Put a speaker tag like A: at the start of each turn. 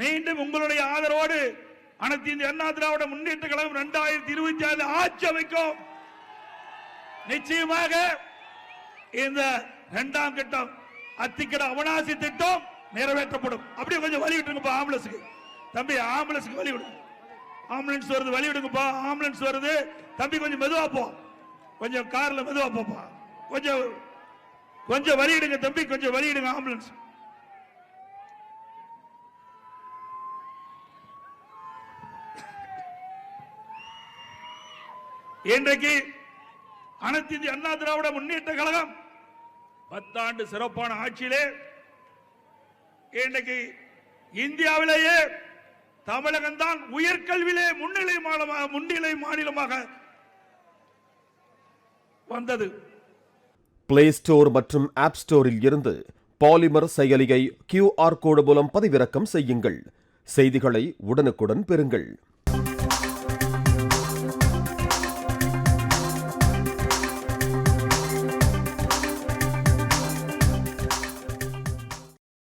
A: மீண்டும் உங்களுடைய ஆதரவோடு அனைத்து இந்திய அண்ணா திராவிட முன்னேற்ற கழகம் இரண்டாயிரத்தி இருபத்தி ஆறு ஆட்சி அமைக்கும். நிச்சயமாக இந்த இரண்டாம் கட்டம் அத்திக்கட அவனாசி திட்டம் நிறைவேற்றப்படும். அப்படியே கொஞ்சம் வழி விட்டுருங்கப்பா ஆம்புலன்ஸுக்கு தம்பி ஆம்புலன்ஸுக்கு வழி விடுங்க ஆம்புலன்ஸ் வருது வழி விடுங்கப்பா ஆம்புலன்ஸ் வருது. தம்பி கொஞ்சம் மெதுவா போ. கொஞ்சம் கார்ல மெதுவா போப்பா. கொஞ்சம் கொஞ்சம் வழிவிடுங்க தம்பி கொஞ்சம் வழிவிடுங்க ஆம்புலன்ஸ் இன்றைக்கு அனைத்து இந்திய அண்ணா திராவிட முன்னேற்ற கழகம் பத்தாண்டு சிறப்பான ஆட்சியிலே இன்றைக்கு இந்தியாவிலேயே தமிழகம்தான் உயர்கல்வியிலே முன்னிலை மாநிலமாக முன்னிலை மாநிலமாக வந்தது.
B: பிளே ஸ்டோர் மற்றும் ஆப் ஸ்டோரில் இருந்து பாலிமர் செயலியை கியூஆர் கோடு மூலம் பதிவிறக்கம் செய்யுங்கள். செய்திகளை உடனுக்குடன் பெறுங்கள்.